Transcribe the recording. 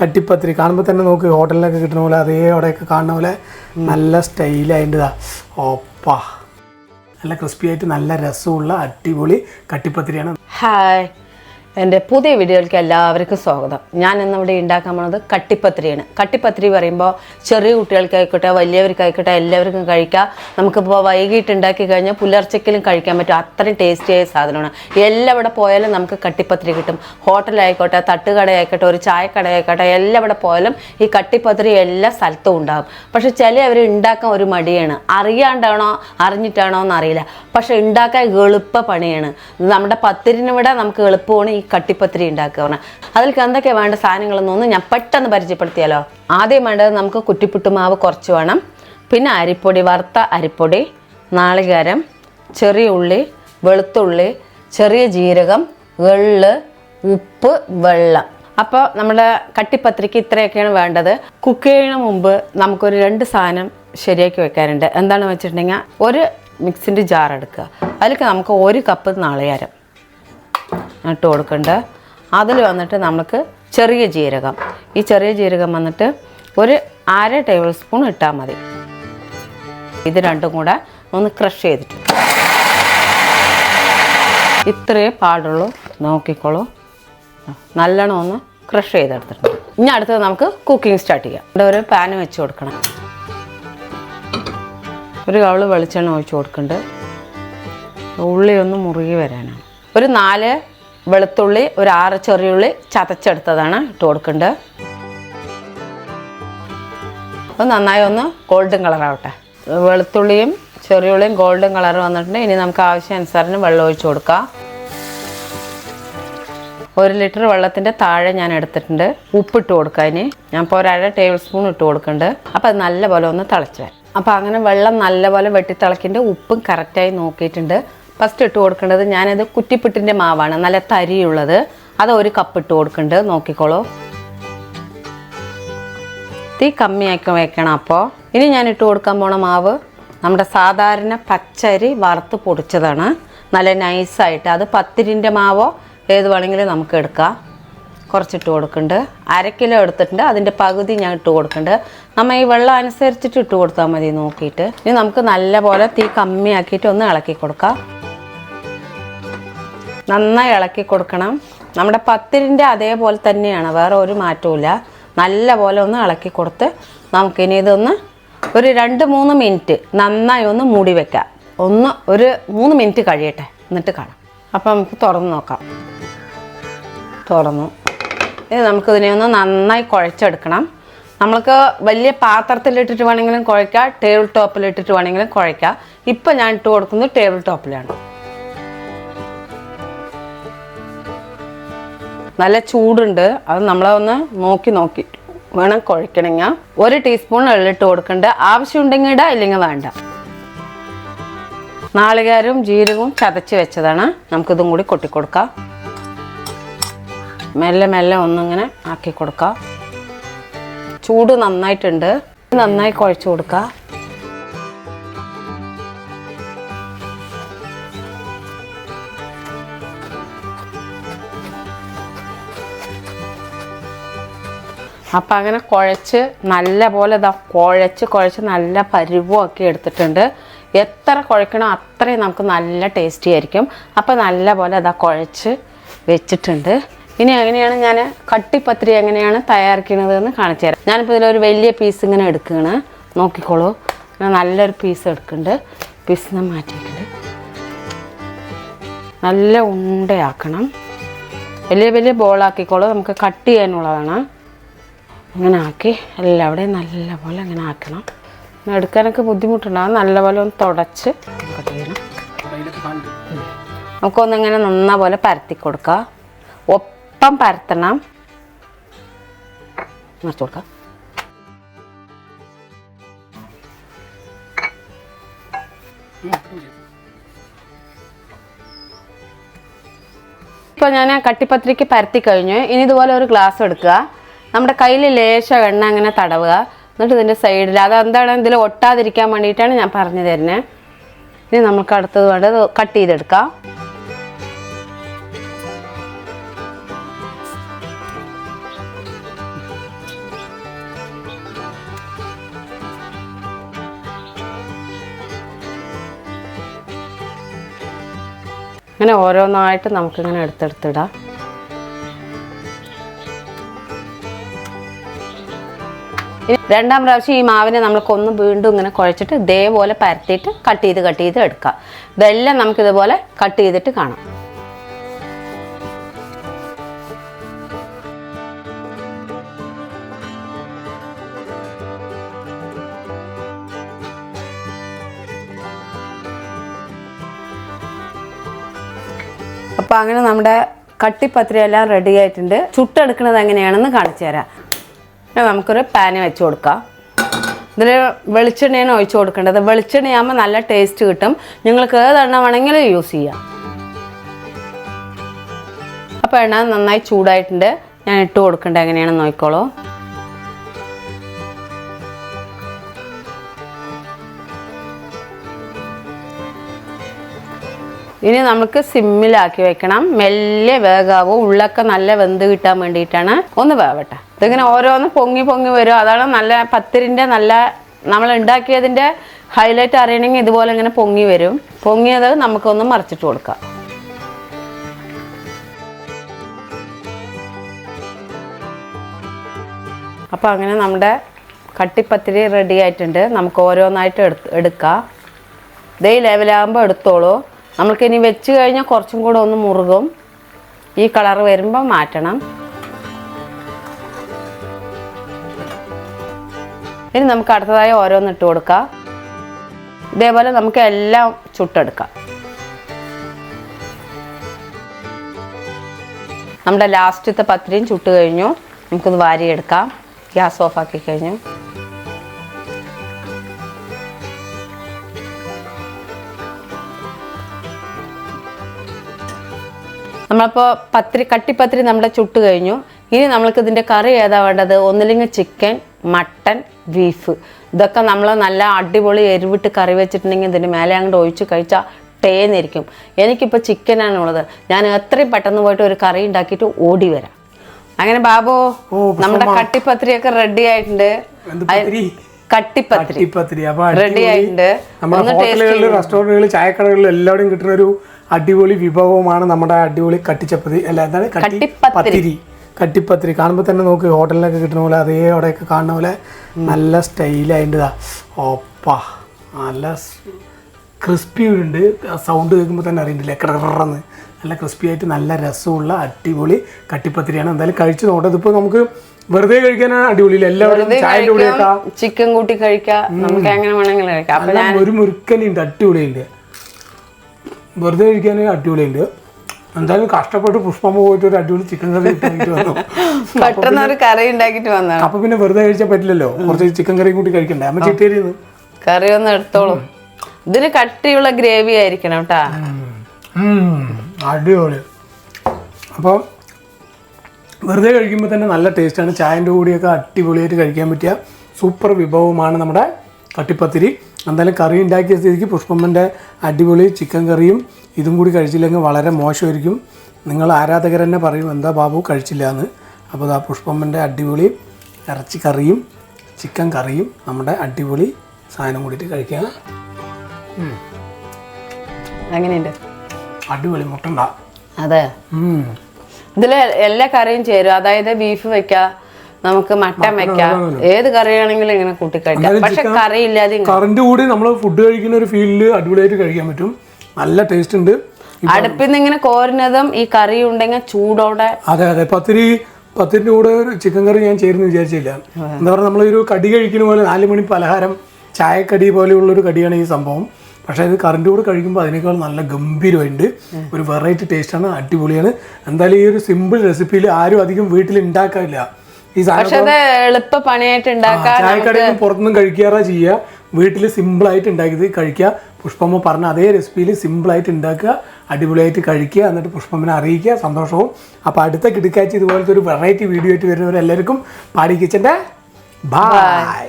കട്ടിപ്പത്തിരി കാണുമ്പോൾ തന്നെ നോക്ക് ഹോട്ടലിലൊക്കെ കിട്ടുന്ന പോലെ അതേ അവിടെയൊക്കെ കാണുന്ന പോലെ നല്ല സ്റ്റൈലായിട്ടാ ഓപ്പാ. നല്ല ക്രിസ്പി ആയിട്ട് നല്ല രസമുള്ള അടിപൊളി കട്ടിപ്പത്തിരിയാണ്. ഹായ് എന്റെ പുതിയ വീഡിയോയിലേക്ക് എല്ലാവർക്കും സ്വാഗതം. ഞാൻ ഇന്നിവിടെ ഉണ്ടാക്കാൻ പോണത് കട്ടിപ്പത്രിയാണ് കട്ടിപ്പത്രി പറയുമ്പോൾ ചെറിയ കുട്ടികൾക്കായിക്കോട്ടെ വലിയവർക്കായിക്കോട്ടെ എല്ലാവർക്കും കഴിക്കാം. നമുക്കിപ്പോൾ വൈകിട്ട് ഉണ്ടാക്കി കഴിഞ്ഞാൽ പുലർച്ചയ്ക്കിലും കഴിക്കാൻ പറ്റും. അത്രയും ടേസ്റ്റിയായ സാധനമാണ്. എല്ലാവിടെ പോയാലും നമുക്ക് കട്ടിപ്പത്രി കിട്ടും. ഹോട്ടലായിക്കോട്ടെ തട്ടുകടയായിക്കോട്ടെ ഒരു ചായക്കടയായിക്കോട്ടെ എല്ലാവിടെ പോയാലും ഈ കട്ടിപ്പത്രി എല്ലാ സ്ഥലത്തും ഉണ്ടാകും. പക്ഷെ ചിലവർ ഉണ്ടാക്കാൻ ഒരു മടിയാണ്. അറിയാണ്ടാണോ അറിഞ്ഞിട്ടാണോ എന്നറിയില്ല. പക്ഷേ ഉണ്ടാക്കാൻ എളുപ്പ പണിയാണ്. നമ്മുടെ പത്തിരിനിവിടെ നമുക്ക് എളുപ്പമാണ് കട്ടിപ്പത്തിരി ഉണ്ടാക്കുക പറഞ്ഞാൽ അതിലേക്ക് എന്തൊക്കെ വേണ്ട സാധനങ്ങളെന്നൊന്ന് ഞാൻ പെട്ടെന്ന് പരിചയപ്പെടുത്തിയാലോ? ആദ്യം വേണ്ടത് നമുക്ക് കുറ്റിപ്പുട്ടുമാവ് കുറച്ച് വേണം. പിന്നെ അരിപ്പൊടി വറുത്ത അരിപ്പൊടി നാളികേരം ചെറിയ ഉള്ളി വെളുത്തുള്ളി ചെറിയ ജീരകം എള്ള് ഉപ്പ് വെള്ളം. അപ്പോൾ നമ്മുടെ കട്ടിപ്പത്രിക്ക് ഇത്രയൊക്കെയാണ് വേണ്ടത്. കുക്ക് ചെയ്യുന്ന മുമ്പ് നമുക്കൊരു രണ്ട് സാധനം ശരിയാക്കി വെക്കാനുണ്ട്. എന്താണെന്ന് വെച്ചിട്ടുണ്ടെങ്കിൽ ഒരു മിക്സിന്റെ ജാർ എടുക്കുക. അതിലേക്ക് നമുക്ക് ഒരു കപ്പ് നാളികേരം. ഇട്ട് കൊടുക്കേണ്ടത് അതിൽ വന്നിട്ട് നമുക്ക് ചെറിയ ജീരകം. ഈ ചെറിയ ജീരകം വന്നിട്ട് ഒരു അര ടേബിൾ സ്പൂൺ ഇട്ടാൽ മതി. ഇത് രണ്ടും കൂടെ ഒന്ന് ക്രഷ് ചെയ്തിട്ട്. ഇത്രയേ പാടുള്ളൂ. നോക്കിക്കോളൂ. നല്ലോണം ഒന്ന് ക്രഷ് ചെയ്തെടുത്തിട്ടുണ്ട്. ഇനി അടുത്തത് നമുക്ക് കുക്കിംഗ് സ്റ്റാർട്ട് ചെയ്യാം. ഇവിടെ ഒരു പാൻ വെച്ച് കൊടുക്കണം. ഒരു കവൾ വെളിച്ചെണ്ണ ഒഴിച്ച് കൊടുക്കുന്നുണ്ട് ഉള്ളി ഒന്ന് മുറുകി വരാനാണ്. ഒരു നാല് വെളുത്തുള്ളി ഒരു ആറ് ചെറിയുള്ളി ചതച്ചെടുത്തതാണ് ഇട്ട് കൊടുക്കേണ്ടത് അപ്പോൾ നന്നായി ഒന്ന് ഗോൾഡൻ കളറാവട്ടെ വെളുത്തുള്ളിയും ചെറിയുള്ളിയും ഗോൾഡൻ കളർ വന്നിട്ടുണ്ട്. ഇനി നമുക്ക് ആവശ്യാനുസരണം വെള്ളം ഒഴിച്ചു കൊടുക്കാം. ഒരു ലിറ്റർ വെള്ളത്തിന്റെ താഴെ ഞാൻ എടുത്തിട്ടുണ്ട്. ഉപ്പിട്ട് കൊടുക്കുക ഇനി. ഞാൻ ഇപ്പോൾ ഒരു അര ടേബിൾ സ്പൂൺ ഇട്ട് കൊടുക്കുന്നുണ്ട് അപ്പോൾ അത് നല്ലപോലെ ഒന്ന് തിളച്ചു അപ്പോൾ അങ്ങനെ വെള്ളം നല്ലപോലെ വെട്ടി തിളക്കിന്റെ ഉപ്പും കറക്റ്റായി നോക്കിയിട്ടുണ്ട്. ഫസ്റ്റ് ഇട്ട് കൊടുക്കേണ്ടത് ഞാനത് കുറ്റിപ്പിട്ടിന്റെ മാവാണ്. നല്ല തരിയുള്ളത്. അത് ഒരു കപ്പ് ഇട്ട് കൊടുക്കുന്നുണ്ട് നോക്കിക്കോളൂ. തീ കമ്മിയാക്കി വയ്ക്കണം അപ്പോൾ ഇനി ഞാൻ ഇട്ട് കൊടുക്കാൻ പോണ മാവ് നമ്മുടെ സാധാരണ പച്ചരി വറുത്ത് പൊടിച്ചതാണ്. നല്ല നൈസായിട്ട് അത് പത്തിരിന്റെ മാവോ ഏത് വേണമെങ്കിലും നമുക്ക് എടുക്കാം. കുറച്ചിട്ട് കൊടുക്കുന്നുണ്ട് അര കിലോ എടുത്തിട്ടുണ്ട്. അതിന്റെ പകുതി ഞാൻ ഇട്ട് കൊടുക്കുന്നുണ്ട് നമ്മൾ ഈ വെള്ളം അനുസരിച്ചിട്ട് ഇട്ട് കൊടുത്താൽ മതി നോക്കിയിട്ട്. ഇനി നമുക്ക് നല്ലപോലെ തീ കമ്മിയാക്കിയിട്ട് ഒന്ന് ഇളക്കി കൊടുക്കാം. നന്നായി ഇളക്കി കൊടുക്കണം. നമ്മുടെ പത്തിരിന്റെ അതേപോലെ തന്നെയാണ് വേറെ ഒരു മാറ്റവും നല്ല പോലെ ഒന്ന് ഇളക്കി കൊടുത്ത് നമുക്കിനി ഇതൊന്ന് ഒരു രണ്ട് മൂന്ന് മിനിറ്റ് നന്നായി ഒന്ന് മൂടി വെക്കാം. ഒന്ന് ഒരു മൂന്ന് മിനിറ്റ് കഴിയട്ടെ എന്നിട്ട് കാണാം. അപ്പം നമുക്ക് തുറന്ന് നോക്കാം. തുറന്നു. ഇത് നമുക്കിതിനെ ഒന്ന് നന്നായി കുഴച്ചെടുക്കണം. നമ്മൾക്ക് വലിയ പാത്രത്തിലിട്ടിട്ട് വേണമെങ്കിലും കുഴക്കാം ടേബിൾ ടോപ്പിലിട്ടിട്ട് വേണമെങ്കിലും കുഴക്കാം ഇപ്പം ഞാൻ ഇട്ട് കൊടുക്കുന്നത് ടേബിൾ ടോപ്പിലാണ്. നല്ല ചൂടുണ്ട്. അത് നമ്മളൊന്ന് നോക്കി നോക്കി. വേണം കുഴക്കണമെങ്കിൽ ഒരു ടീസ്പൂൺ എള്ളിട്ട് കൊടുക്കണ്ട. ആവശ്യമുണ്ടെങ്കിൽ ഇടാം ഇല്ലെങ്കിൽ വേണ്ട. നാളികാരും ജീരകവും ചതച്ച് വെച്ചതാണ്. നമുക്കിതും കൂടി കൊട്ടിക്കൊടുക്കാം. മെല്ലെ മെല്ലെ ഒന്നിങ്ങനെ ആക്കി കൊടുക്കാം. ചൂട് നന്നായിട്ടുണ്ട്. നന്നായി കുഴച്ച് കൊടുക്കുക അപ്പം അങ്ങനെ കുഴച്ച് നല്ല പോലെ ഇതാ കുഴച്ച് കുഴച്ച് നല്ല പരുവമാക്കി എടുത്തിട്ടുണ്ട്. എത്ര കുഴക്കണോ അത്രയും നമുക്ക് നല്ല ടേസ്റ്റി ആയിരിക്കും. അപ്പം നല്ല പോലെ ഇതാ കുഴച്ച് വെച്ചിട്ടുണ്ട്. ഇനി എങ്ങനെയാണ് ഞാൻ കട്ടിപ്പത്തിരി എങ്ങനെയാണ് തയ്യാറാക്കുന്നത് എന്ന് കാണിച്ചു തരാം. ഞാനിപ്പോൾ ഇതിലൊരു വലിയ പീസ് ഇങ്ങനെ എടുക്കുകയാണ്. നോക്കിക്കോളൂ. നല്ലൊരു പീസ് എടുക്കുന്നുണ്ട്. പീസ് ഞാൻ മാറ്റിയിട്ടുണ്ട്. നല്ല ഉണ്ടയാക്കണം. വലിയ വലിയ ബോളാക്കിക്കോളൂ നമുക്ക് കട്ട് ചെയ്യാനുള്ളതാണ്. ഇങ്ങനെ ആക്കി എല്ലാവിടെയും നല്ലപോലെ അങ്ങനെ ആക്കണം. എടുക്കാനൊക്കെ ബുദ്ധിമുട്ടുണ്ടാകും നല്ലപോലെ ഒന്ന് തുടച്ച് നമുക്കൊന്നിങ്ങനെ നന്ന പോലെ പരത്തി കൊടുക്കുക ഒപ്പം പരത്തണം. നിറച്ച് കൊടുക്കാം. ഇപ്പൊ ഞാൻ കട്ടിപ്പത്രിക്ക് പരത്തി കഴിഞ്ഞു. ഇനി ഇതുപോലെ ഒരു ഗ്ലാസ് എടുക്കുക. നമ്മുടെ കയ്യിൽ ലേശം എണ്ണ അങ്ങനെ തടവുക. എന്നിട്ട് ഇതിന്റെ സൈഡിൽ അതെന്താണ് ഇതിൽ ഒട്ടാതിരിക്കാൻ വേണ്ടിയിട്ടാണ് ഞാൻ പറഞ്ഞു തരുന്നത് ഇനി നമുക്ക് അടുത്തത് വേണ്ടത് കട്ട് ചെയ്തെടുക്കാം. അങ്ങനെ ഓരോന്നായിട്ട് നമുക്കിങ്ങനെ എടുത്തെടുത്തിടാം. രണ്ടാം പ്രാവശ്യം ഈ മാവിനെ നമ്മൾക്കൊന്ന് വീണ്ടും ഇങ്ങനെ കുഴച്ചിട്ട് ഇതേപോലെ പരത്തിയിട്ട് കട്ട് ചെയ്ത് കട്ട് ചെയ്ത് എടുക്കാം. വെല്ലം നമുക്കിതുപോലെ കട്ട് ചെയ്തിട്ട് കാണാം. അപ്പോൾ അങ്ങനെ നമ്മുടെ കട്ടിപ്പത്രി എല്ലാം റെഡി ആയിട്ടുണ്ട്. ചുട്ടെടുക്കുന്നത് എങ്ങനെയാണെന്ന് കാണിച്ചു തരാം. നമുക്കൊരു പാന് വെച്ച് കൊടുക്കാം. ഇതിൽ വെളിച്ചെണ്ണയാണ് ഒഴിച്ചു കൊടുക്കേണ്ടത്. വെളിച്ചെണ്ണയാകുമ്പോൾ നല്ല ടേസ്റ്റ് കിട്ടും. നിങ്ങൾക്ക് ഏതെണ്ണ വേണമെങ്കിലും യൂസ് ചെയ്യാം. അപ്പോൾ എണ്ണ നന്നായി ചൂടായിട്ടുണ്ട്. ഞാൻ ഇട്ട് കൊടുക്കേണ്ടത് എങ്ങനെയാണെന്ന് നോക്കിക്കോളൂ. ഇനി നമുക്ക് സിമ്മിലാക്കി വെക്കണം. മെല്ലെ വേഗാവും. ഉള്ളൊക്കെ നല്ല വെന്ത് കിട്ടാൻ വേണ്ടിയിട്ടാണ്. ഒന്ന് വേവട്ടെ. ഇതിങ്ങനെ ഓരോന്ന് പൊങ്ങി പൊങ്ങി വരും. അതാണ് നല്ല പത്തിരിന്റെ നല്ല നമ്മൾ ഉണ്ടാക്കിയതിന്റെ ഹൈലൈറ്റ് അറിയണമെങ്കിൽ ഇതുപോലെ ഇങ്ങനെ പൊങ്ങി വരും. പൊങ്ങിയത് നമുക്കൊന്ന് മറിച്ചിട്ട് കൊടുക്കാം. അപ്പോൾ അങ്ങനെ നമ്മുടെ കട്ടിപ്പത്തിരി റെഡി ആയിട്ടുണ്ട്. നമുക്ക് ഓരോന്നായിട്ട് എടുത്ത് എടുക്കാം. ഇതേ ലെവലാകുമ്പോൾ എടുത്തോളൂ. നമുക്കിനി വെച്ച് കഴിഞ്ഞാൽ കുറച്ചും കൂടെ ഒന്ന് മുറുകും. ഈ കളർ വരുമ്പോൾ മാറ്റണം. ഇനി നമുക്ക് അടുത്തതായി ഓരോന്ന് ഇട്ട് കൊടുക്കാം. ഇതേപോലെ നമുക്ക് എല്ലാം ചുട്ടെടുക്കാം. നമ്മുടെ ലാസ്റ്റത്തെ പത്തിരിയും ചുട്ട് കഴിഞ്ഞു. നമുക്കിത് വാരിയെടുക്കാം. ഗ്യാസ് ഓഫാക്കി കഴിഞ്ഞു. നമ്മളിപ്പോൾ പത്തിരി കട്ടിപ്പത്തിരി നമ്മുടെ ചുട്ട് കഴിഞ്ഞു. ഇനി നമ്മൾക്ക് ഇതിന്റെ കറി ഏതാ വേണ്ടത്? ഒന്നില്ലെങ്കിൽ ചിക്കൻ മട്ടൻ ബീഫ് ഇതൊക്കെ നമ്മൾ നല്ല അടിപൊളി എരിവിട്ട് കറി വെച്ചിട്ടുണ്ടെങ്കിൽ ഇതിന് മേലെ അങ്ങോട്ട് ഒഴിച്ച് കഴിച്ചാൽ ടേന്നിരിക്കും എനിക്കിപ്പോൾ ചിക്കനാണ് ഉള്ളത്. ഞാൻ എത്രയും പെട്ടെന്ന് പോയിട്ട് ഒരു കറി ഉണ്ടാക്കിയിട്ട് ഓടി വരാം. അങ്ങനെ ബാബു നമ്മുടെ കട്ടിപ്പത്രിയൊക്കെ റെഡി ആയിട്ടുണ്ട്? കട്ടിപ്പത്തിരി. റെഡി ആയിട്ടുണ്ട്. നമ്മുടെ ഹോട്ടലുകളിൽ റെസ്റ്റോറന്റുകളിൽ ചായക്കടകളിൽ എല്ലാവരും കിട്ടുന്ന ഒരു അടിപൊളി വിഭവമാണ് നമ്മുടെ അടിപൊളി കട്ടിച്ചപ്പതി അല്ല എന്താണ്? കട്ടിപ്പത്തിരി. കട്ടിപ്പത്തിരി കാണുമ്പോൾ തന്നെ നോക്ക് ഹോട്ടലിലൊക്കെ കിട്ടുന്ന പോലെ അതേ അവിടെയൊക്കെ കാണുന്ന പോലെ നല്ല സ്റ്റൈലായിട്ടാ ഓപ്പ നല്ല ക്രിസ്പി ഉണ്ട്. സൗണ്ട് കേൾക്കുമ്പോൾ തന്നെ അറിയണ്ടില്ല കിടറന്ന് നല്ല ക്രിസ്പി ആയിട്ട് നല്ല രസമുള്ള അടിപൊളി കട്ടിപ്പത്തിരിയാണ്. എന്തായാലും കഴിച്ചു നോക്കാം ഇതിപ്പോൾ നമുക്ക് വെറുതെ കഴിക്കാനാണ് അടിപൊളിയില്ല? എല്ലാവരും ചായന്റെ കൂടെയൊക്കെ ചിക്കൻ കൂട്ടി കഴിക്കാം. നമുക്ക് ഒരു മുറുക്കനുണ്ട് അടിപൊളിയുണ്ട്. വെറുതെ കഴിക്കാൻ അടിപൊളിയുണ്ട്. എന്തായാലും കഷ്ടപ്പെട്ട് പുഷ്പമ്മ പോയിട്ട് ഒരു അടിപൊളി ചിക്കൻ കറി വന്നു. പെട്ടെന്ന് ഒരു കറി ഉണ്ടാക്കിട്ട് വന്നതാണ്. അപ്പൊ പിന്നെ വെറുതെ കഴിച്ചാൽ പറ്റില്ലല്ലോ. കുറച്ച് ചിക്കൻ കറിയും കൂടി കഴിക്കണ്ടേ? അമ്മ ചിട്ടേരിന്ന് കറി ഒന്ന് എടുത്തോളൂ. ഇതിന് കട്ടിയുള്ള ഗ്രേവി ആയിരിക്കണം കേട്ടാ അടിപൊളി. അപ്പോൾ വെറുതെ കഴിക്കുമ്പോൾ തന്നെ നല്ല ടേസ്റ്റാണ്. ചായന്റെ കൂടിയൊക്കെ അടിപൊളിയായിട്ട് കഴിക്കാൻ പറ്റിയ സൂപ്പർ വിഭവമാണ് നമ്മുടെ കട്ടിപ്പത്തിരി. എന്തായാലും കറി ഉണ്ടാക്കിയ സ്ഥിതിക്ക് പുഷ്പമ്മന്റെ അടിപൊളി ചിക്കൻ കറിയും ഇതും കൂടി കഴിച്ചില്ലെങ്കിൽ വളരെ മോശമായിരിക്കും. നിങ്ങൾ ആരാധകർ തന്നെ പറയും എന്താ ബാബു കഴിച്ചില്ല എന്ന് അപ്പോൾ ആ പുഷ്പമ്മന്റെ അടിപൊളി ഇറച്ചി കറിയും ചിക്കൻ കറിയും നമ്മുടെ അടിപൊളി സാധനം കൂടിയിട്ട് കഴിക്കുക അങ്ങനെയുണ്ട് അടിപൊളി മുട്ടണ്ട അതെ. ഇതിൽ എല്ലാ കറിയും ചേരും. അതായത് ബീഫ് വെക്കാം നമുക്ക് മട്ടൻ വെക്കാം. ഏത് കറിയാണെങ്കിലും ഇങ്ങനെ കൂട്ടി കഴിക്കാം. പക്ഷെ കറി ഇല്ലാതെ കറണ്ട് കൂടി നമ്മൾ ഫുഡ് കഴിക്കുന്ന ഒരു ഫീലിൽ അടിപൊളിയായിട്ട് കഴിക്കാൻ പറ്റും. നല്ല ടേസ്റ്റ് ഉണ്ട്. അടുപ്പിൽ നിന്ന് ഇങ്ങനെ കോരുന്നതും ഈ കറി ഉണ്ടെങ്കിൽ ചൂടോടെ അതെ അതെ. പത്തിരി പത്തിരിന്റെ കൂടെ ഒരു ചിക്കൻ കറി ഞാൻ ചേരുന്നു വിചാരിച്ചില്ല. എന്താ പറയുക നമ്മളൊരു കടി കഴിക്കുന്ന പോലെ നാല് മണി പലഹാരം ചായക്കടി പോലെയുള്ള ഒരു കടിയാണ് ഈ സംഭവം. പക്ഷേ ഇത് കറണ്ട് കൂടെ കഴിക്കുമ്പോൾ അതിനേക്കാൾ നല്ല ഗംഭീരമായിട്ടുണ്ട്. ഒരു വെറൈറ്റി ടേസ്റ്റാണ് അടിപൊളിയാണ്. എന്തായാലും ഈ ഒരു സിമ്പിൾ റെസിപ്പിയിൽ ആരും അധികം വീട്ടിൽ ഉണ്ടാക്കാറില്ല. ഈ സാധനം എളുപ്പ പണിയായിട്ട് ചായക്കടയിൽ പുറത്തുനിന്നും കഴിക്കാറാ ചെയ്യുക. വീട്ടിൽ സിമ്പിളായിട്ട് ഉണ്ടാക്കിയത് കഴിക്കുക. പുഷ്പമ്മ പറഞ്ഞ അതേ റെസിപ്പിയിൽ സിമ്പിളായിട്ട് ഉണ്ടാക്കുക അടിപൊളിയായിട്ട് കഴിക്കുക എന്നിട്ട് പുഷ്പമ്മനെ അറിയിക്കുക. സന്തോഷവും. അപ്പോൾ അടുത്ത കിടക്കാഴ്ച ഇതുപോലത്തെ ഒരു വെറൈറ്റി വീഡിയോ ആയിട്ട് വരുന്നവരെല്ലാവർക്കും പാടി കിച്ചന്റെ ബായ്